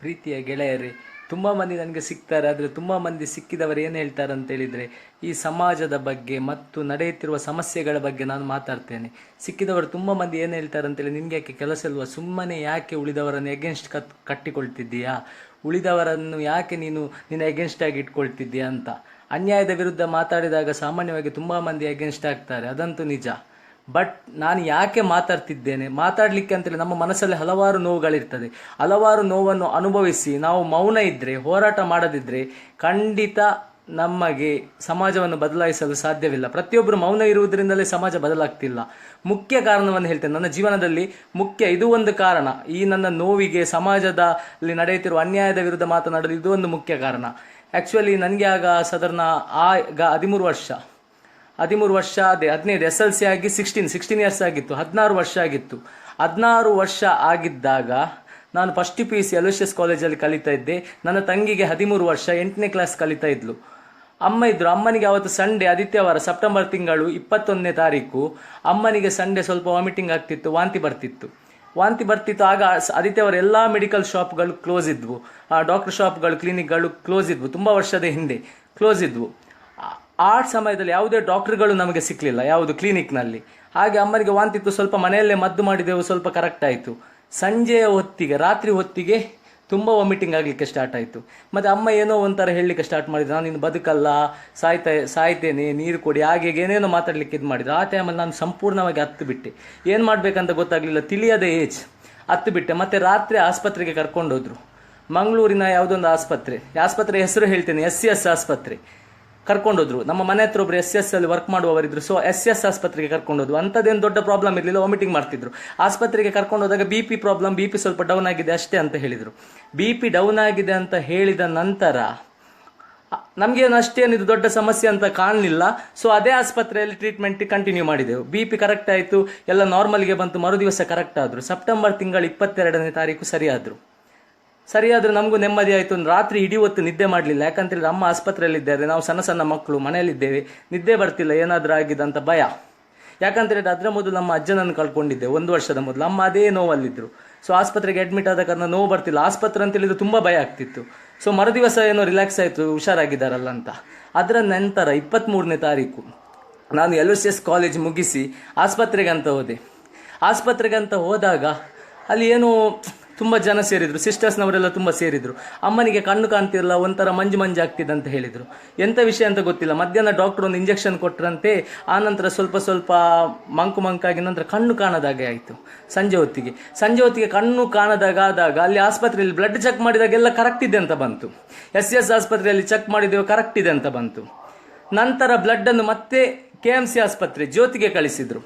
ಪ್ರೀತಿಯ ಗೆಳೆಯರೇ, ತುಂಬ ಮಂದಿ ನನಗೆ ಸಿಗ್ತಾರೆ, ಆದರೆ ತುಂಬ ಮಂದಿ ಸಿಕ್ಕಿದವರು ಏನು ಹೇಳ್ತಾರೆ ಅಂತ ಹೇಳಿದರೆ, ಈ ಸಮಾಜದ ಬಗ್ಗೆ ಮತ್ತು ನಡೆಯುತ್ತಿರುವ ಸಮಸ್ಯೆಗಳ ಬಗ್ಗೆ ನಾನು ಮಾತಾಡ್ತೇನೆ. ಸಿಕ್ಕಿದವರು ತುಂಬ ಮಂದಿ ಏನು ಹೇಳ್ತಾರೆ ಅಂತೇಳಿ ನಿನಗೆ ಯಾಕೆ ಕೆಲಸ ಇಲ್ವಾ? ಸುಮ್ಮನೆ ಯಾಕೆ ಉಳಿದವರನ್ನು ಎಗೇನ್ಸ್ಟ್ ಕತ್, ಕಟ್ಟಿಕೊಳ್ತಿದ್ದೀಯಾ? ಉಳಿದವರನ್ನು ಯಾಕೆ ನೀನು, ನಿನ್ನ ಎಗೇನ್ಸ್ಟ್ ಆಗಿ ಇಟ್ಕೊಳ್ತಿದ್ದೀಯಾ ಅಂತ. ಅನ್ಯಾಯದ ವಿರುದ್ಧ ಮಾತಾಡಿದಾಗ ಸಾಮಾನ್ಯವಾಗಿ ತುಂಬ ಮಂದಿ ಎಗೇನ್ಸ್ಟ್ ಆಗ್ತಾರೆ. ಅದಂತೂ ನಿಜ. ಬಟ್ ನಾನು ಯಾಕೆ ಮಾತಾಡ್ತಿದ್ದೇನೆ? ಮಾತಾಡಲಿಕ್ಕೆ ಅಂತೇಳಿ ನಮ್ಮ ಮನಸ್ಸಲ್ಲಿ ಹಲವಾರು ನೋವುಗಳಿರ್ತದೆ. ಹಲವಾರು ನೋವನ್ನು ಅನುಭವಿಸಿ, ನಾವು ಮೌನ ಇದ್ದರೆ ಹೋರಾಟ ಮಾಡದಿದ್ದರೆ ಖಂಡಿತ ನಮಗೆ ಸಮಾಜವನ್ನು ಬದಲಾಯಿಸಲು ಸಾಧ್ಯವಿಲ್ಲ. ಪ್ರತಿಯೊಬ್ಬರು ಮೌನ ಇರುವುದರಿಂದಲೇ ಸಮಾಜ ಬದಲಾಗ್ತಿಲ್ಲ. ಮುಖ್ಯ ಕಾರಣವನ್ನು ಹೇಳ್ತೇನೆ. ನನ್ನ ಜೀವನದಲ್ಲಿ ಮುಖ್ಯ ಇದು ಒಂದು ಕಾರಣ. ಈ ನನ್ನ ನೋವಿಗೆ ಸಮಾಜದಲ್ಲಿ ನಡೆಯುತ್ತಿರುವ ಅನ್ಯಾಯದ ವಿರುದ್ಧ ಮಾತನಾಡಲು ಇದು ಒಂದು ಮುಖ್ಯ ಕಾರಣ. ಆ್ಯಕ್ಚುಲಿ ನನಗೆ ಆಗ ಸಾಧಾರಣ ಆಗ ಹದಿಮೂರು ವರ್ಷ. ಹದಿಮೂರು ವರ್ಷ ಅದೇ, ಹದಿನೈದು ಎಸ್ ಎಲ್ ಸಿ ಆಗಿ ಸಿಕ್ಸ್ಟೀನ್ ಸಿಕ್ಸ್ಟೀನ್ ಇಯರ್ಸ್ ಆಗಿತ್ತು, ಹದಿನಾರು ವರ್ಷ ಆಗಿತ್ತು. ಹದಿನಾರು ವರ್ಷ ಆಗಿದ್ದಾಗ ನಾನು first P U C Aloysius ಕಾಲೇಜಲ್ಲಿ ಕಲಿತಾ ಇದ್ದೆ. ನನ್ನ ತಂಗಿಗೆ ಹದಿಮೂರು ವರ್ಷ, ಎಂಟನೇ ಕ್ಲಾಸ್ ಕಲಿತಾ ಇದ್ಲು. ಅಮ್ಮ ಇದ್ರು, ಅಮ್ಮನಿಗೆ ಅವತ್ತು ಸಂಡೇ ಆದಿತ್ಯವಾರ ಸೆಪ್ಟೆಂಬರ್ ತಿಂಗಳು ಇಪ್ಪತ್ತೊಂದನೇ ತಾರೀಕು. ಅಮ್ಮನಿಗೆ ಸಂಡೇ ಸ್ವಲ್ಪ ವಾಮಿಟಿಂಗ್ ಆಗ್ತಿತ್ತು, ವಾಂತಿ ಬರ್ತಿತ್ತು. ವಾಂತಿ ಬರ್ತಿತ್ತು, ಆಗ ಆದಿತ್ಯವಾರ ಎಲ್ಲ ಮೆಡಿಕಲ್ ಶಾಪ್ಗಳು ಕ್ಲೋಸ್ ಇದ್ವು. ಡಾಕ್ಟರ್ ಶಾಪ್ಗಳು ಕ್ಲಿನಿಕ್ಗಳು ಕ್ಲೋಸ್ ಇದ್ವು. ತುಂಬ ವರ್ಷದ ಹಿಂದೆ ಕ್ಲೋಸ್ ಇದ್ವು. ಆ- ಸಮಯದಲ್ಲಿ ಯಾವುದೇ ಡಾಕ್ಟರ್ಗಳು ನಮಗೆ ಸಿಕ್ಕಲಿಲ್ಲ ಯಾವುದು ಕ್ಲಿನಿಕ್ನಲ್ಲಿ. ಹಾಗೆ ಅಮ್ಮನಿಗೆ ವಾಂತಿತ್ತು, ಸ್ವಲ್ಪ ಮನೆಯಲ್ಲೇ ಮದ್ದು ಮಾಡಿದೆವು, ಸ್ವಲ್ಪ ಕರೆಕ್ಟ್ ಆಯಿತು. ಸಂಜೆಯ ಹೊತ್ತಿಗೆ, ರಾತ್ರಿ ಹೊತ್ತಿಗೆ ತುಂಬ ವಾಮಿಟಿಂಗ್ ಆಗಲಿಕ್ಕೆ ಸ್ಟಾರ್ಟ್ ಆಯಿತು. ಮತ್ತು ಅಮ್ಮ ಏನೋ ಒಂಥರ ಹೇಳಲಿಕ್ಕೆ ಸ್ಟಾರ್ಟ್ ಮಾಡಿದ್ರು. ನಾನು ಇನ್ನು ಬದುಕಲ್ಲ, ಸಾಯ್ತಾ, ಸಾಯ್ತೇನೆ, ನೀರು ಕೊಡಿ, ಹಾಗೆ ಏನೇನೋ ಮಾತಾಡಲಿಕ್ಕೆ ಇದು ಮಾಡಿದ್ರು. ಆ ಟೈಮಲ್ಲಿ ನಾನು ಸಂಪೂರ್ಣವಾಗಿ ಹತ್ತು ಬಿಟ್ಟೆ. ಏನು ಮಾಡಬೇಕಂತ ಗೊತ್ತಾಗಲಿಲ್ಲ, ತಿಳಿಯದ ಏಜ್ ಹತ್ತು ಬಿಟ್ಟೆ. ಮತ್ತು ರಾತ್ರಿ ಆಸ್ಪತ್ರೆಗೆ ಕರ್ಕೊಂಡೋದ್ರು. ಮಂಗಳೂರಿನ ಯಾವುದೊಂದು ಆಸ್ಪತ್ರೆ. ಆಸ್ಪತ್ರೆ ಹೆಸರು ಹೇಳ್ತೇನೆ, ಎಸ್ ಸಿ ಎಸ್ ಆಸ್ಪತ್ರೆ. ಕರ್ಕೊಂಡೋದ್ರು. ನಮ್ಮ ಮನೆ ಹತ್ರ ಒಬ್ರು ಎಸ್ ಎಸ್ ಅಲ್ಲಿ ವರ್ಕ್ ಮಾಡುವವರಿದ್ರು. ಸೊ ಎಸ್ ಎಸ್ ಆಸ್ಪತ್ರೆಗೆ ಕರ್ಕೊಂಡೋದ್ರು. ಅಂಥದ್ದೇನು ದೊಡ್ಡ ಪ್ರಾಬ್ಲಮ್ ಇರಲಿಲ್ಲ ವಾಮಿಟಿಂಗ್ ಮಾಡ್ತಿದ್ರು. ಆಸ್ಪತ್ರೆಗೆ ಕರ್ಕೊಂಡೋದಾಗ B P problem B P ಸ್ವಲ್ಪ ಡೌನ್ ಆಗಿದೆ ಅಷ್ಟೇ ಅಂತ ಹೇಳಿದರು. ಬಿ ಪಿ ಡೌನ್ ಆಗಿದೆ ಅಂತ ಹೇಳಿದ ನಂತರ, ನಮಗೇನು ಅಷ್ಟೇನು ಇದು ದೊಡ್ಡ ಸಮಸ್ಯೆ ಅಂತ ಕಾಣಲಿಲ್ಲ. ಸೊ ಅದೇ ಆಸ್ಪತ್ರೆಯಲ್ಲಿ ಟ್ರೀಟ್ಮೆಂಟ್ ಕಂಟಿನ್ಯೂ ಮಾಡಿದೆವು. ಬಿ ಪಿ ಕರೆಕ್ಟ್ ಆಯಿತು. ಎಲ್ಲ ನಾರ್ಮಲ್ಗೆ ಬಂತು. ಮರುದಿವಸ ಕರೆಕ್ಟ್ ಆದರು. ಸೆಪ್ಟೆಂಬರ್ ತಿಂಗಳ ಇಪ್ಪತ್ತೆರಡನೇ ತಾರೀಕು ಸರಿಯಾದರು. ಸರಿಯಾದ್ರೆ ನಮಗೂ ನೆಮ್ಮದಿ ಆಯಿತು ರಾತ್ರಿ ಇಡೀ ಹೊತ್ತು ನಿದ್ದೆ ಮಾಡಲಿಲ್ಲ. ಯಾಕಂತೇಳಿದ್ರೆ ಅಮ್ಮ ಆಸ್ಪತ್ರೆಯಲ್ಲಿದ್ದಾರೆ. ನಾವು ಸಣ್ಣ ಸಣ್ಣ ಮಕ್ಕಳು, ಮನೆಯಲ್ಲಿದ್ದೇವೆ. ನಿದ್ದೆ ಬರ್ತಿಲ್ಲ, ಏನಾದರೂ ಆಗಿದಂತ ಭಯ. ಯಾಕಂತೇಳಿದ್ರೆ ಅದರ ಮೊದಲು ನಮ್ಮ ಅಜ್ಜನನ್ನು ಕಳ್ಕೊಂಡಿದ್ದೆ, ಒಂದು ವರ್ಷದ ಮೊದಲು. ಅಮ್ಮ ಅದೇ ನೋವಲ್ಲಿದ್ದರು ಸೊ ಆಸ್ಪತ್ರೆಗೆ ಅಡ್ಮಿಟ್ ಆದ ಕಾರಣ ನೋವು ಬರ್ತಿಲ್ಲ. ಆಸ್ಪತ್ರೆ ಅಂತ ಹೇಳಿದ್ರೆ ತುಂಬ ಭಯ ಆಗ್ತಿತ್ತು. ಸೊ ಮರುದಿವಸ ಏನೋ ರಿಲ್ಯಾಕ್ಸ್ ಆಯಿತು, ಹುಷಾರಾಗಿದ್ದಾರಲ್ಲ ಅಂತ. ಅದರ ನಂತರ ಇಪ್ಪತ್ತ್ಮೂರನೇ ತಾರೀಕು ನಾನು ಎಲ್ ಎಸ್ ಎಸ್ ಕಾಲೇಜ್ ಮುಗಿಸಿ ಆಸ್ಪತ್ರೆಗೆ ಅಂತ ಹೋದೆ. ಆಸ್ಪತ್ರೆಗೆ ಅಂತ ಹೋದಾಗ ಅಲ್ಲಿ ಏನು ತುಂಬ ಜನ ಸೇರಿದ್ರು. ಸಿಸ್ಟರ್ಸ್ನವರೆಲ್ಲ ತುಂಬ ಸೇರಿದ್ರು. ಅಮ್ಮನಿಗೆ ಕಣ್ಣು ಕಾಣ್ತಿರಲ್ಲ ಒಂಥರ ಮಂಜು ಮಂಜು ಆಗ್ತಿದೆ ಅಂತ ಹೇಳಿದರು. ಎಂಥ ವಿಷಯ ಅಂತ ಗೊತ್ತಿಲ್ಲ. ಮಧ್ಯಾಹ್ನ ಡಾಕ್ಟರ್ ಒಂದು ಇಂಜೆಕ್ಷನ್ ಕೊಟ್ಟರಂತೆ ಆನಂತರ ಸ್ವಲ್ಪ ಸ್ವಲ್ಪ ಮಂಕು ಮಂಕಾಗಿ ನಂತರ ಕಣ್ಣು ಕಾಣದಾಗೆ ಆಯಿತು, ಸಂಜೆ ಹೊತ್ತಿಗೆ. ಸಂಜೆ ಹೊತ್ತಿಗೆ ಕಣ್ಣು ಕಾಣದಾಗ ಆದಾಗ ಅಲ್ಲಿ ಆಸ್ಪತ್ರೆಯಲ್ಲಿ ಬ್ಲಡ್ ಚೆಕ್ ಮಾಡಿದಾಗೆಲ್ಲ ಕರೆಕ್ಟ್ ಇದೆ ಅಂತ ಬಂತು. ಎಸ್ ಎಸ್ ಆಸ್ಪತ್ರೆಯಲ್ಲಿ ಚೆಕ್ ಮಾಡಿದೆವು ಕರೆಕ್ಟ್ ಇದೆ ಅಂತ ಬಂತು. ನಂತರ ಬ್ಲಡ್ ಅನ್ನು ಮತ್ತೆ ಕೆ ಎಂ ಸಿ ಆಸ್ಪತ್ರೆ, ಜ್ಯೋತಿಗೆ ಕಳಿಸಿದ್ರು.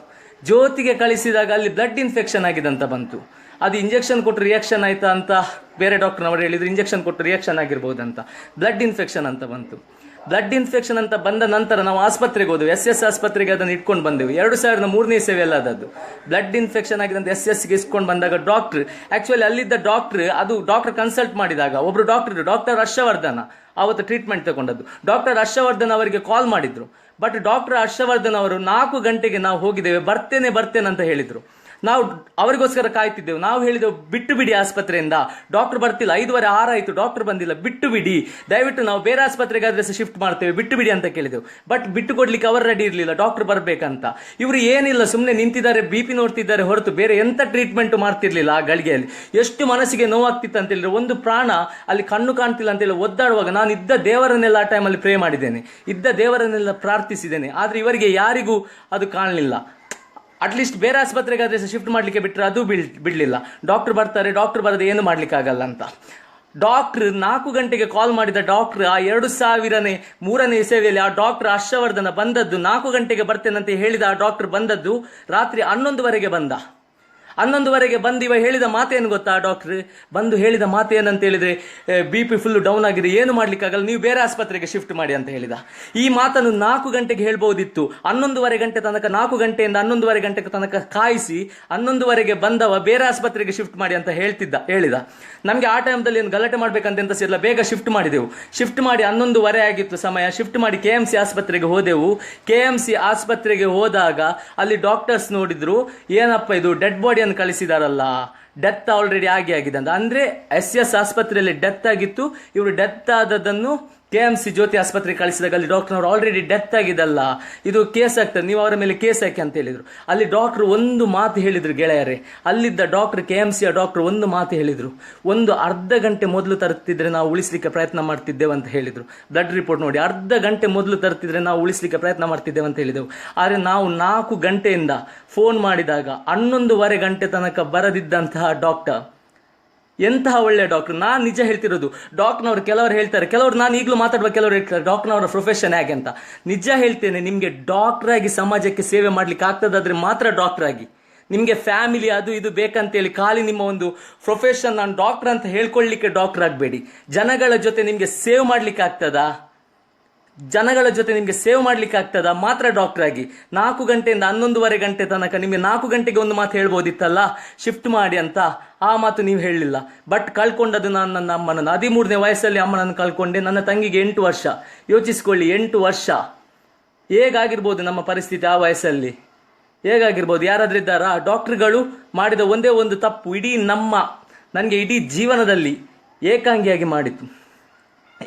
ಜ್ಯೋತಿಗೆ ಕಳಿಸಿದಾಗ ಅಲ್ಲಿ ಬ್ಲಡ್ ಇನ್ಫೆಕ್ಷನ್ ಆಗಿದೆ ಅಂತ ಬಂತು. ಅದು ಇಂಜೆಕ್ಷನ್ ಕೊಟ್ಟು ರಿಯಾಕ್ಷನ್ ಆಯ್ತಾ ಅಂತ ಬೇರೆ ಡಾಕ್ಟರ್ನವರು ಹೇಳಿದ್ರು ಇಂಜೆಕ್ಷನ್ ಕೊಟ್ಟು ರಿಯಾಕ್ಷನ್ ಆಗಿರ್ಬೋದಂತ. ಬ್ಲಡ್ ಇನ್ಫೆಕ್ಷನ್ ಅಂತ ಬಂತು. ಬ್ಲಡ್ ಇನ್ಫೆಕ್ಷನ್ ಅಂತ ಬಂದ ನಂತರ ನಾವು ಆಸ್ಪತ್ರೆಗೆ ಹೋದೆವು. ಎಸ್ ಎಸ್ ಆಸ್ಪತ್ರೆಗೆ ಅದನ್ನು ಇಟ್ಕೊಂಡು ಬಂದೆವು. ಎರಡು ಸಾವಿರದ ಮೂರನೇ ಸೇವೆಲ್ಲ ಅದು. ಬ್ಲಡ್ ಇನ್ಫೆಕ್ಷನ್ ಅಂತ ಎಸ್ ಎಸ್ಗೆ ಇಸ್ಕೊಂಡು ಬಂದಾಗ ಡಾಕ್ಟರ್ ಆಕ್ಚುಲಿ ಅಲ್ಲಿದ್ದ ಡಾಕ್ಟರ್ ಅದು ಡಾಕ್ಟರ್ ಕನ್ಸಲ್ಟ್ ಮಾಡಿದಾಗ ಒಬ್ಬರು ಡಾಕ್ಟರ್ ಡಾಕ್ಟರ್ ಹರ್ಷವರ್ಧನ ಅವತ್ತು ಟ್ರೀಟ್ಮೆಂಟ್ ತಗೊಂಡದ್ದು. ಡಾಕ್ಟರ್ ಹರ್ಷವರ್ಧನ್ ಅವರಿಗೆ ಕಾಲ್ ಮಾಡಿದ್ರು. ಬಟ್ ಡಾಕ್ಟರ್ ಹರ್ಷವರ್ಧನ್ ಅವರು ನಾಲ್ಕು ಗಂಟೆಗೆ ನಾವು ಹೋಗಿದ್ದೇವೆ, ಬರ್ತೇನೆ ಬರ್ತೇನೆ ಅಂತ ಹೇಳಿದ್ರು. ನಾವು ಅವರಿಗೋಸ್ಕರ ಕಾಯ್ತಿದ್ದೆವು. ನಾವು ಹೇಳಿದೆವು, ಬಿಟ್ಟು ಬಿಡಿ ಆಸ್ಪತ್ರೆಯಿಂದ. ಡಾಕ್ಟರ್ ಬರ್ತಿಲ್ಲ. ಐದುವರೆ, ಆರಾಯಿತು. ಡಾಕ್ಟರ್ ಬಂದಿಲ್ಲ. ಬಿಟ್ಟು ಬಿಡಿ. ದಯವಿಟ್ಟು ನಾವು ಬೇರೆ ಆಸ್ಪತ್ರೆಗೆ ಆದ್ರೆ ಶಿಫ್ಟ್ ಮಾಡ್ತೇವೆ. ಬಿಟ್ಟು ಬಿಡಿ ಅಂತ ಕೇಳಿದೆವು. ಬಟ್ ಬಿಟ್ಟು ಕೊಡ್ಲಿಕ್ಕೆ ಅವರು ರೆಡಿ ಇರಲಿಲ್ಲ. ಡಾಕ್ಟರ್ ಬರಬೇಕಂತ. ಇವರು ಏನಿಲ್ಲ ಸುಮ್ಮನೆ ನಿಂತಿದ್ದಾರೆ, ಬಿ ಪಿ ನೋಡ್ತಿದ್ದಾರೆ ಹೊರತು ಬೇರೆ ಎಂತ ಟ್ರೀಟ್ಮೆಂಟ್ ಮಾಡ್ತಿರ್ಲಿಲ್ಲ ಆ ಗಳಿಗೆಯಲ್ಲಿ. ಎಷ್ಟು ಮನಸ್ಸಿಗೆ ನೋವಾಗ್ತಿತ್ತು ಅಂತ ಹೇಳಿದ್ರೆ ಒಂದು ಪ್ರಾಣ ಅಲ್ಲಿ ಕಣ್ಣು ಕಾಣ್ತಿಲ್ಲ ಅಂತ ಹೇಳಿ ಒದ್ದಾಡುವಾಗ ನಾನು ಇದ್ದ ದೇವರನ್ನೆಲ್ಲ ಆ ಟೈಮಲ್ಲಿ ಪ್ರೇ ಮಾಡಿದ್ದೇನೆ. ಇದ್ದ ದೇವರನ್ನೆಲ್ಲ ಪ್ರಾರ್ಥಿಸಿದ್ದೇನೆ. ಆದ್ರೆ ಇವರಿಗೆ ಯಾರಿಗೂ ಅದು ಕಾಣಲಿಲ್ಲ. ಅಟ್ಲೀಸ್ಟ್ ಬೇರೆ ಆಸ್ಪತ್ರೆಗೆ ಆದ್ರೆ ಶಿಫ್ಟ್ ಮಾಡಲಿಕ್ಕೆ ಬಿಟ್ಟರೆ ಅದು ಬಿಡ್ ಬಿಡಲಿಲ್ಲ. ಡಾಕ್ಟ್ರ್ ಬರ್ತಾರೆ ಡಾಕ್ಟ್ರ್ ಬರದೆ ಏನು ಮಾಡ್ಲಿಕ್ಕೆ ಆಗಲ್ಲ ಅಂತ. ಡಾಕ್ಟ್ರ್ ನಾಲ್ಕು ಗಂಟೆಗೆ ಕಾಲ್ ಮಾಡಿದ ಡಾಕ್ಟ್ರ್ ಆ ಎರಡು ಸಾವಿರನೇ, ಮೂರನೇ ಸೇವೆಯಲ್ಲಿ ಆ ಡಾಕ್ಟರ್ ಹರ್ಷವರ್ಧನ ಬಂದದ್ದು ನಾಲ್ಕು ಗಂಟೆಗೆ ಬರ್ತೇನಂತ ಹೇಳಿದ ಆ ಡಾಕ್ಟರ್ ಬಂದದ್ದು ರಾತ್ರಿ ಹನ್ನೊಂದುವರೆಗೆ ಬಂದ. ಹನ್ನೊಂದುವರೆಗೆ ಬಂದು ಹೇಳಿದ ಮಾತೇನು ಗೊತ್ತಾ ಡಾಕ್ಟ್ರ್? ಬಂದು ಹೇಳಿದ ಮಾತೇನಂತ ಹೇಳಿದರೆ ಬಿ ಪಿ ಫುಲ್ ಡೌನ್ ಆಗಿದೆ ಏನು ಮಾಡಲಿಕ್ಕಾಗಲ್ಲ, ನೀವು ಬೇರೆ ಆಸ್ಪತ್ರೆಗೆ ಶಿಫ್ಟ್ ಮಾಡಿ ಅಂತ ಹೇಳಿದ. ಈ ಮಾತನ್ನು ನಾಲ್ಕು ಗಂಟೆಗೆ ಹೇಳ್ಬೋದಿತ್ತು. ಹನ್ನೊಂದುವರೆ ಗಂಟೆ ತನಕ, ನಾಲ್ಕು ಗಂಟೆಯಿಂದ ಹನ್ನೊಂದುವರೆ ಗಂಟೆ ತನಕ ಕಾಯಿಸಿ, ಹನ್ನೊಂದುವರೆಗೆ ಬಂದವ, ಬೇರೆ ಆಸ್ಪತ್ರೆಗೆ ಶಿಫ್ಟ್ ಮಾಡಿ ಅಂತ ಹೇಳ್ತಿದ್ದ, ಹೇಳಿದ. ನಮಗೆ ಆ ಟೈಮ್ದಲ್ಲಿ ಏನು ಗಲಾಟೆ ಮಾಡಬೇಕಂತ ಎಂತ ಬೇಗ ಶಿಫ್ಟ್ ಮಾಡಿದೆವು. ಶಿಫ್ಟ್ ಮಾಡಿ ಹನ್ನೊಂದುವರೆ ಆಗಿತ್ತು ಸಮಯ ಶಿಫ್ಟ್ ಮಾಡಿ ಕೆ ಎಂ ಸಿ ಆಸ್ಪತ್ರೆಗೆ ಹೋದೆವು. ಕೆ ಎಂ ಸಿ ಆಸ್ಪತ್ರೆಗೆ ಹೋದಾಗ ಅಲ್ಲಿ ಡಾಕ್ಟರ್ಸ್ ನೋಡಿದ್ರು, ಏನಪ್ಪ ಇದು ಡೆಡ್ ಬಾಡಿಯನ್ನು ಕಳಿಸಿದಾರಲ್ಲ ಡೆತ್ ಆಲ್ರೆಡಿ ಆಗಿ ಆಗಿದೆ ಅಂತ. ಅಂದ್ರೆ ಎಸ್ ಎಸ್ ಆಸ್ಪತ್ರೆಯಲ್ಲಿ ಡೆತ್ ಆಗಿತ್ತು. ಇವರು ಡೆತ್ ಎಂ ಸಿ ಜ್ಯೋತಿ ಆಸ್ಪತ್ರೆಗೆ ಕಳಿಸಿದಾಗ ಅಲ್ಲಿ ಡಾಕ್ಟರ್ ಆಲ್ರೆಡಿ ಡೆತ್ ಆಗಿದಲ್ಲ ಇದು ಕೇಸ್ ಆಗ್ತದೆ ನೀವು ಅವರ ಮೇಲೆ ಕೇಸ್ ಹಾಕಿ ಅಂತ ಹೇಳಿದರು. ಅಲ್ಲಿ ಡಾಕ್ಟರ್ ಒಂದು ಮಾತು ಹೇಳಿದರು ಗೆಳೆಯರೇ. ಅಲ್ಲಿದ್ದ ಡಾಕ್ಟರ್ ಕೆ ಎಂ ಸಿಯ ಡಾಕ್ಟರ್ ಒಂದು ಮಾತು ಹೇಳಿದರು. ಒಂದು ಅರ್ಧ ಗಂಟೆ ಮೊದಲು ತರುತ್ತಿದ್ರೆ ನಾವು ಉಳಿಸಲಿಕ್ಕೆ ಪ್ರಯತ್ನ ಮಾಡ್ತಿದ್ದೇವೆ ಅಂತ ಹೇಳಿದರು. ಬ್ಲಡ್ ರಿಪೋರ್ಟ್ ನೋಡಿ, ಅರ್ಧ ಗಂಟೆ ಮೊದಲು ತರುತ್ತಿದ್ರೆ ನಾವು ಉಳಿಸಲಿಕ್ಕೆ ಪ್ರಯತ್ನ ಮಾಡ್ತಿದ್ದೇವೆ ಅಂತ ಹೇಳಿದೆವು. ಆದರೆ ನಾವು ನಾಲ್ಕು ಗಂಟೆಯಿಂದ ಫೋನ್ ಮಾಡಿದಾಗ ಹನ್ನೊಂದುವರೆ ಗಂಟೆ ತನಕ ಬರದಿದ್ದಂತಹ ಡಾಕ್ಟರ್ ಎಂತಹ ಒಳ್ಳೆ ಡಾಕ್ಟರ್? ನಾನು ನಿಜ ಹೇಳ್ತಿರೋದು, ಡಾಕ್ಟರ್ನವರು ಕೆಲವರು ಹೇಳ್ತಾರೆ, ಕೆಲವರು ನಾನು ಈಗಲೂ ಮಾತಾಡುವಾಗ ಕೆಲವರು ಹೇಳ್ತಾರೆ, ಡಾಕ್ಟರ್ನವರ ಪ್ರೊಫೆಷನ್ ಹೇಗೆ ಅಂತ. ನಿಜ ಹೇಳ್ತೇನೆ, ನಿಮಗೆ ಡಾಕ್ಟರ್ ಆಗಿ ಸಮಾಜಕ್ಕೆ ಸೇವೆ ಮಾಡ್ಲಿಕ್ಕೆ ಆಗ್ತದಾದ್ರೆ ಮಾತ್ರ ಡಾಕ್ಟರ್ ಆಗಿ ನಿಮಗೆ ಫ್ಯಾಮಿಲಿ ಅದು ಇದು ಬೇಕಂತೇಳಿ ಖಾಲಿ ನಿಮ್ಮ ಒಂದು ಪ್ರೊಫೆಷನ್ ನಾನು ಡಾಕ್ಟರ್ ಅಂತ ಹೇಳ್ಕೊಳ್ಳಿಕ್ಕೆ ಡಾಕ್ಟರ್ ಆಗಬೇಡಿ ಜನಗಳ ಜೊತೆ ನಿಮಗೆ ಸೇವ್ ಮಾಡ್ಲಿಕ್ಕೆ ಆಗ್ತದಾ? ಜನಗಳ ಜೊತೆ ನಿಮಗೆ ಸೇವ್ ಮಾಡ್ಲಿಕ್ಕೆ ಆಗ್ತದ? ಮಾತ್ರ ಡಾಕ್ಟರ್ ಆಗಿ. ನಾಲ್ಕು ಗಂಟೆಯಿಂದ ಹನ್ನೊಂದುವರೆ ಗಂಟೆ ತನಕ ನಿಮಗೆ ನಾಲ್ಕು ಗಂಟೆಗೆ ಒಂದು ಮಾತು ಹೇಳ್ಬೋದಿತ್ತಲ್ಲ? ಶಿಫ್ಟ್ ಮಾಡಿ ಅಂತ. ಆ ಮಾತು ನೀವು ಹೇಳಲಿಲ್ಲ ಬಟ್ ಕಳ್ಕೊಂಡದ್ದು ನಾನು ನನ್ನ ಅಮ್ಮನನ್ನು. ಹದಿಮೂರನೇ ವಯಸ್ಸಲ್ಲಿ ಅಮ್ಮನನ್ನು ಕಳ್ಕೊಂಡೆ. ನನ್ನ ತಂಗಿಗೆ ಎಂಟು ವರ್ಷ. ಯೋಚಿಸ್ಕೊಳ್ಳಿ, ಎಂಟು ವರ್ಷ. ಹೇಗಾಗಿರ್ಬೋದು ನಮ್ಮ ಪರಿಸ್ಥಿತಿ ಆ ವಯಸ್ಸಲ್ಲಿ? ಹೇಗಾಗಿರ್ಬೋದು? ಯಾರಾದ್ರೂ ಇದ್ದಾರಾ? ಡಾಕ್ಟರ್ಗಳು ಮಾಡಿದ ಒಂದೇ ಒಂದು ತಪ್ಪು ಇಡೀ ನಮ್ಮ, ನನಗೆ ಇಡೀ ಜೀವನದಲ್ಲಿ ಏಕಾಂಗಿಯಾಗಿ ಮಾಡಿತು.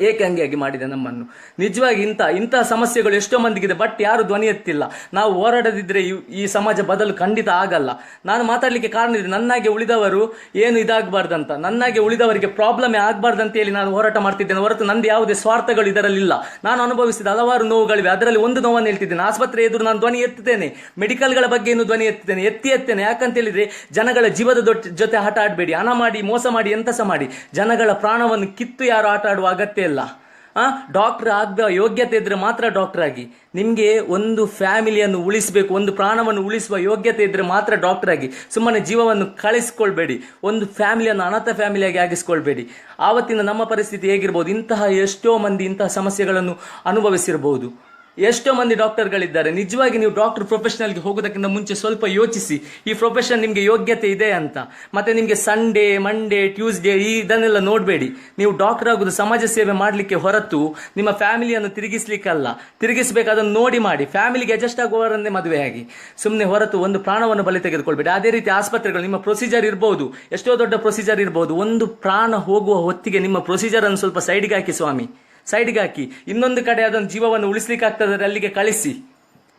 ಏಕಾಂಗಿಯಾಗಿ ಮಾಡಿದೆ ನಮ್ಮನ್ನು? ನಿಜವಾಗಿ ಇಂಥ ಇಂತಹ ಸಮಸ್ಯೆಗಳು ಎಷ್ಟೋ ಮಂದಿಗಿದೆ ಬಟ್ ಯಾರು ಧ್ವನಿ ಎತ್ತಿಲ್ಲ. ನಾವು ಹೋರಾಡದಿದ್ರೆ ಈ- ಸಮಾಜ ಬದಲು ಖಂಡಿತ ಆಗಲ್ಲ. ನಾನು ಮಾತಾಡ್ಲಿಕ್ಕೆ ಕಾರಣ ಇದೆ. ನನ್ನಾಗೆ ಉಳಿದವರು ಏನು ಇದಾಗಬಾರ್ದಂತ, ನನ್ನಾಗೆ ಉಳಿದವರಿಗೆ ಪ್ರಾಬ್ಲಮ್ ಆಗಬಾರ್ದಂತ ಹೇಳಿ ನಾನು ಹೋರಾಟ ಮಾಡ್ತಿದ್ದೇನೆ ಹೊರತು ನಂದು ಯಾವುದೇ ಸ್ವಾರ್ಥಗಳು ಇದರಲ್ಲಿಲ್ಲ. ನಾನು ಅನುಭವಿಸಿದ ಹಲವಾರು ನೋವುಗಳಿವೆ. ಅದರಲ್ಲಿ ಒಂದು ನೋವನ್ನು ಹೇಳ್ತಿದ್ದೇನೆ. ಆಸ್ಪತ್ರೆ ಎದುರು ನಾನು ಧ್ವನಿ ಎತ್ತುತ್ತೇನೆ. ಮೆಡಿಕಲ್ಗಳ ಬಗ್ಗೆ ಏನು ಧ್ವನಿ ಎತ್ತುತ್ತೇನೆ. ಎತ್ತಿ ಎತ್ತೇನೆ. ಯಾಕಂತ ಹೇಳಿದ್ರೆ ಜನಗಳ ಜೀವದ ಜೊತೆ ಆಟ ಆಡಬೇಡಿ. ಹಣ ಮಾಡಿ, ಮೋಸ ಮಾಡಿ, ಎಂತಸ ಮಾಡಿ. ಜನಗಳ ಪ್ರಾಣವನ್ನು ಕಿತ್ತು ಯಾರು ಆಟ ಆಡುವ ಅಗತ್ಯ ಇಲ್ಲ. ಡಾಕ್ಟರ್ ಆಗ ಯೋಗ್ಯತೆ ಇದ್ರೆ ಮಾತ್ರ ಡಾಕ್ಟರ್ ಆಗಿ. ನಿಮಗೆ ಒಂದು ಫ್ಯಾಮಿಲಿಯನ್ನು ಉಳಿಸಬೇಕು, ಒಂದು ಪ್ರಾಣವನ್ನು ಉಳಿಸುವ ಯೋಗ್ಯತೆ ಇದ್ರೆ ಮಾತ್ರ ಡಾಕ್ಟರ್ ಆಗಿ. ಸುಮ್ಮನೆ ಜೀವವನ್ನು ಕಳಿಸ್ಕೊಳ್ಬೇಡಿ. ಒಂದು ಫ್ಯಾಮಿಲಿಯನ್ನು ಅನಾಥ ಫ್ಯಾಮಿಲಿಯಾಗಿ ಆಗಿಸ್ಕೊಳ್ಬೇಡಿ. ಆವತ್ತಿನ ನಮ್ಮ ಪರಿಸ್ಥಿತಿ ಹೇಗಿರ್ಬೋದು? ಇಂತಹ ಎಷ್ಟೋ ಮಂದಿ ಇಂತಹ ಸಮಸ್ಯೆಗಳನ್ನು ಅನುಭವಿಸಿರಬಹುದು ಎಷ್ಟೋ ಮಂದಿ ಡಾಕ್ಟರ್ಗಳಿದ್ದಾರೆ. ನಿಜವಾಗಿ ನೀವು ಡಾಕ್ಟರ್ ಪ್ರೊಫೆಷನಲ್ಗೆ ಹೋಗೋದಕ್ಕಿಂತ ಮುಂಚೆ ಸ್ವಲ್ಪ ಯೋಚಿಸಿ. ಈ ಪ್ರೊಫೆಷನ್ ನಿಮಗೆ ಯೋಗ್ಯತೆ ಇದೆ ಅಂತ. ಮತ್ತೆ ನಿಮಗೆ ಸಂಡೇ ಮಂಡೇ ಟ್ಯೂಸ್ಡೇ ಈ ಇದನ್ನೆಲ್ಲ ನೋಡಬೇಡಿ. ನೀವು ಡಾಕ್ಟರ್ ಆಗೋದು ಸಮಾಜ ಸೇವೆ ಮಾಡಲಿಕ್ಕೆ ಹೊರತು ನಿಮ್ಮ ಫ್ಯಾಮಿಲಿಯನ್ನು ತಿರುಗಿಸ್ಲಿಕ್ಕಲ್ಲ ತಿರುಗಿಸಬೇಕಾದನ್ನು ನೋಡಿ ಮಾಡಿ. ಫ್ಯಾಮಿಲಿಗೆ ಅಡ್ಜಸ್ಟ್ ಆಗುವವರನ್ನೇ ಮದುವೆಯಾಗಿ ಸುಮ್ಮನೆ ಹೊರತು ಒಂದು ಪ್ರಾಣವನ್ನು ಬಲಿ ತೆಗೆದುಕೊಳ್ಬೇಡಿ. ಅದೇ ರೀತಿ ಆಸ್ಪತ್ರೆಗಳು, ನಿಮ್ಮ ಪ್ರೊಸೀಜರ್ ಇರಬಹುದು ಎಷ್ಟೋ ದೊಡ್ಡ ಪ್ರೊಸೀಜರ್ ಇರಬಹುದು ಒಂದು ಪ್ರಾಣ ಹೋಗುವ ಹೊತ್ತಿಗೆ ನಿಮ್ಮ ಪ್ರೊಸೀಜರನ್ನು ಸ್ವಲ್ಪ ಸೈಡ್ಗೆ ಹಾಕಿ ಸ್ವಾಮಿ. ಸೈಡ್ಗೆ ಹಾಕಿ. ಇನ್ನೊಂದು ಕಡೆ ಅದೊಂದು ಜೀವವನ್ನು ಉಳಿಸ್ಲಿಕ್ಕೆ ಆಗ್ತದೆ ಅಲ್ಲಿಗೆ ಕಳಿಸಿ.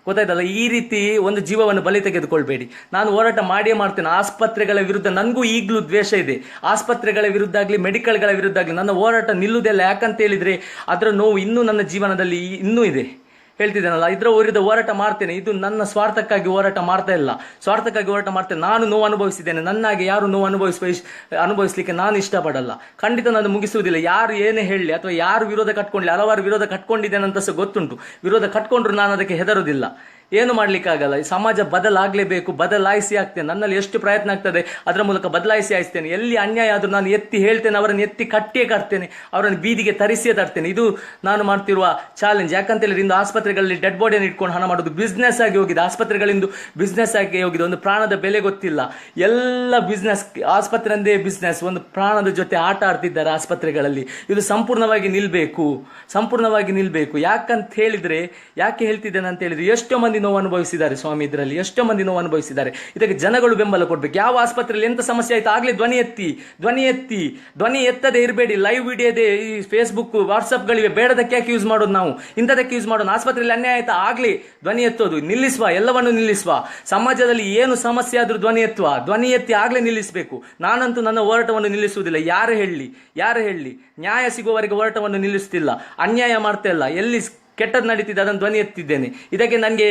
ಗೊತ್ತಾಯ್ತಲ್ಲ? ಈ ರೀತಿ ಒಂದು ಜೀವವನ್ನು ಬಲಿ ತೆಗೆದುಕೊಳ್ಬೇಡಿ. ನಾನು ಹೋರಾಟ ಮಾಡಿಯೇ ಮಾಡ್ತೇನೆ. ಆಸ್ಪತ್ರೆಗಳ ವಿರುದ್ಧ ನನಗೂ ಈಗಲೂ ದ್ವೇಷ ಇದೆ. ಆಸ್ಪತ್ರೆಗಳ ವಿರುದ್ಧ ಆಗಲಿ, ಮೆಡಿಕಲ್ಗಳ ವಿರುದ್ಧ ಆಗಲಿ, ನನ್ನ ಹೋರಾಟ ನಿಲ್ಲುವುದಿಲ್ಲ ಯಾಕಂತ ಹೇಳಿದರೆ, ಅದರ ನೋವು ಇನ್ನೂ ನನ್ನ ಜೀವನದಲ್ಲಿ ಇನ್ನೂ ಇದೆ. ಹೇಳ್ತಿದ್ದೇನಲ್ಲ, ಇದರ ವಿರುದ್ಧ ಹೋರಾಟ ಮಾಡ್ತೇನೆ. ಇದು ನನ್ನ ಸ್ವಾರ್ಥಕ್ಕಾಗಿ ಹೋರಾಟ ಮಾಡ್ತಾ ಇಲ್ಲ. ಸ್ವಾರ್ಥಕ್ಕಾಗಿ ಹೋರಾಟ ಮಾಡ್ತೇನೆ. ನಾನು ನೋವು ಅನುಭವಿಸಿದ್ದೇನೆ. ನನ್ನಾಗೆ ಯಾರು ನೋವು ಅನುಭವಿಸ ಅನುಭವಿಸಲಿಕ್ಕೆ ಅನುಭವಿಸ್ಲಿಕ್ಕೆ ನಾನು ಇಷ್ಟಪಡಲ್ಲ. ಖಂಡಿತ ನಾನು ಮುಗಿಸುವುದಿಲ್ಲ. ಯಾರು ಏನೇ ಹೇಳಲಿ ಅಥವಾ ಯಾರು ವಿರೋಧ ಕಟ್ಕೊಂಡ್ಲಿ ಹಲವಾರು ವಿರೋಧ ಕಟ್ಕೊಂಡಿದ್ದೇನೆ ಅಂತ ಸಹ ಗೊತ್ತುಂಟು. ವಿರೋಧ ಕಟ್ಕೊಂಡ್ರು ನಾನು ಅದಕ್ಕೆ ಹೆದರುದಿಲ್ಲ ಏನು ಮಾಡ್ಲಿಕ್ಕಾಗಲ್ಲ? ಈ ಸಮಾಜ ಬದಲಾಗಲೇಬೇಕು, ಬದಲಾಯಿಸಿ ಆಗ್ತೇನೆ. ನನ್ನಲ್ಲಿ ಎಷ್ಟು ಪ್ರಯತ್ನ ಆಗ್ತದೆ, ಅದರ ಮೂಲಕ ಬದಲಾಯಿಸಿ ಆಯಿಸ್ತೇನೆ. ಎಲ್ಲಿ ಅನ್ಯಾಯ ಆದ್ರೂ ನಾನು ಎತ್ತಿ ಹೇಳ್ತೇನೆ, ಅವರನ್ನು ಎತ್ತಿ ಕಟ್ಟಿಯೇ ಕಟ್ತೇನೆ, ಅವರನ್ನು ಬೀದಿಗೆ ತರಿಸಿಯೇ ತರ್ತೇನೆ. ಇದು ನಾನು ಮಾಡ್ತಿರುವ ಚಾಲೆಂಜ್ ಯಾಕಂತ ಹೇಳಿದ್ರೆ ಇಂದು ಆಸ್ಪತ್ರೆಗಳಲ್ಲಿ ಡೆಡ್ ಬಾಡಿಯನ್ನು ಇಟ್ಕೊಂಡು ಹಣ ಮಾಡೋದು ಬಿಸ್ನೆಸ್ ಆಗಿ ಹೋಗಿದೆ. ಆಸ್ಪತ್ರೆಗಳಿಂದು ಬಿಸ್ನೆಸ್ ಆಗಿ ಹೋಗಿದೆ. ಒಂದು ಪ್ರಾಣದ ಬೆಲೆ ಗೊತ್ತಿಲ್ಲ. ಎಲ್ಲ ಬಿಸ್ನೆಸ್ ಆಸ್ಪತ್ರೆ ಅಂದೇ ಬಿಸ್ನೆಸ್ ಒಂದು ಪ್ರಾಣದ ಜೊತೆ ಆಟ ಆಡ್ತಿದ್ದಾರೆ ಆಸ್ಪತ್ರೆಗಳಲ್ಲಿ. ಇದು ಸಂಪೂರ್ಣವಾಗಿ ನಿಲ್ಬೇಕು. ಸಂಪೂರ್ಣವಾಗಿ ನಿಲ್ಬೇಕು. ಯಾಕಂತ ಹೇಳಿದ್ರೆ, ಯಾಕೆ ಹೇಳ್ತಿದ್ದೇನೆ ಅಂತ ಹೇಳಿದ್ರೆ, ಎಷ್ಟೋ ಮಂದಿ ನೋವು ಅನುಭವಿಸಿದ್ದಾರೆ ಸ್ವಾಮಿ, ಇದರಲ್ಲಿ ಎಷ್ಟೋ ಮಂದಿ ನೋವು ಅನುಭವಿಸಿದ್ದಾರೆ. ಇದಕ್ಕೆ ಜನಗಳು ಬೆಂಬಲ ಕೊಡಬೇಕು. ಯಾವ ಆಸ್ಪತ್ರೆಯಲ್ಲಿ ಎಂತ ಸಮಸ್ಯೆ ಆಯ್ತು? ಆಗಲೇ ಧ್ವನಿ ಎತ್ತಿ ಧ್ವನಿ ಎತ್ತಿ, ಧ್ವನಿ ಎತ್ತದೆ ಇರಬೇಡಿ. ಲೈವ್ ವಿಡಿಯೋ ಇದೆ ಈ ಫೇಸ್ಬುಕ್ ವಾಟ್ಸಪ್ಗಳಿವೆ ಬೇಡದಕ್ಕೆ ಯಾಕೆ ಯೂಸ್ ಮಾಡೋದು ನಾವು. ಇಂಥದಕ್ಕೆ ಯೂಸ್ ಮಾಡೋಣ ಆಸ್ಪತ್ರೆಯಲ್ಲಿ ಅನ್ಯಾಯ ಆಯ್ತಾ? ಆಗಲಿ, ಧ್ವನಿ ಎತ್ತೋದು. ನಿಲ್ಲಿಸುವ, ಎಲ್ಲವನ್ನು ನಿಲ್ಲಿಸುವ. ಸಮಾಜದಲ್ಲಿ ಏನು ಸಮಸ್ಯೆ ಆದರೂ ಧ್ವನಿ ಎತ್ತುವ. ಧ್ವನಿ ಎತ್ತಿ ಆಗಲೇ ನಿಲ್ಲಿಸಬೇಕು. ನಾನಂತೂ ನನ್ನ ಹೋರಾಟವನ್ನು ನಿಲ್ಲಿಸುವುದಿಲ್ಲ. ಯಾರು ಹೇಳಲಿ ಯಾರು ಹೇಳಲಿ ನ್ಯಾಯ ಸಿಗುವವರೆಗೆ ಹೋರಾಟವನ್ನು ನಿಲ್ಲಿಸುತ್ತಿಲ್ಲ ಅನ್ಯಾಯ ಮಾಡ್ತಾ ಇಲ್ಲ. ಎಲ್ಲಿ ಕೆಟ್ಟದ್ದು ನಡೀತಿದೆ, ಅದನ್ನು ಧ್ವನಿ ಎತ್ತಿದ್ದೇನೆ. ಇದಕ್ಕೆ ನನಗೆ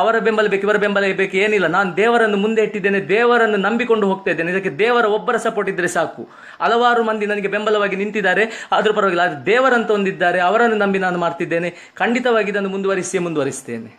ಅವರ ಬೆಂಬಲ ಬೇಕು, ಇವರ ಬೆಂಬಲ ಬೇಕು, ಏನಿಲ್ಲ. ನಾನು ದೇವರನ್ನು ಮುಂದೆ ಇಟ್ಟಿದ್ದೇನೆ ದೇವರನ್ನು ನಂಬಿಕೊಂಡು ಹೋಗ್ತಾ ಇದ್ದೇನೆ. ಇದಕ್ಕೆ ದೇವರ ಒಬ್ಬರ ಸಪೋರ್ಟ್ ಇದ್ದರೆ ಸಾಕು. ಹಲವಾರು ಮಂದಿ ನನಗೆ ಬೆಂಬಲವಾಗಿ ನಿಂತಿದ್ದಾರೆ ಅದರ ಪರವಾಗಿಲ್ಲ, ಆದರೆ ದೇವರಂತ ಒಂದಿದ್ದಾರೆ ಅವರನ್ನು ನಂಬಿ ನಾನು ಮಾಡ್ತಿದ್ದೇನೆ. ಖಂಡಿತವಾಗಿ ಇದನ್ನು ಮುಂದುವರಿಸಿಯೇ ಮುಂದುವರಿಸ್ತೇನೆ.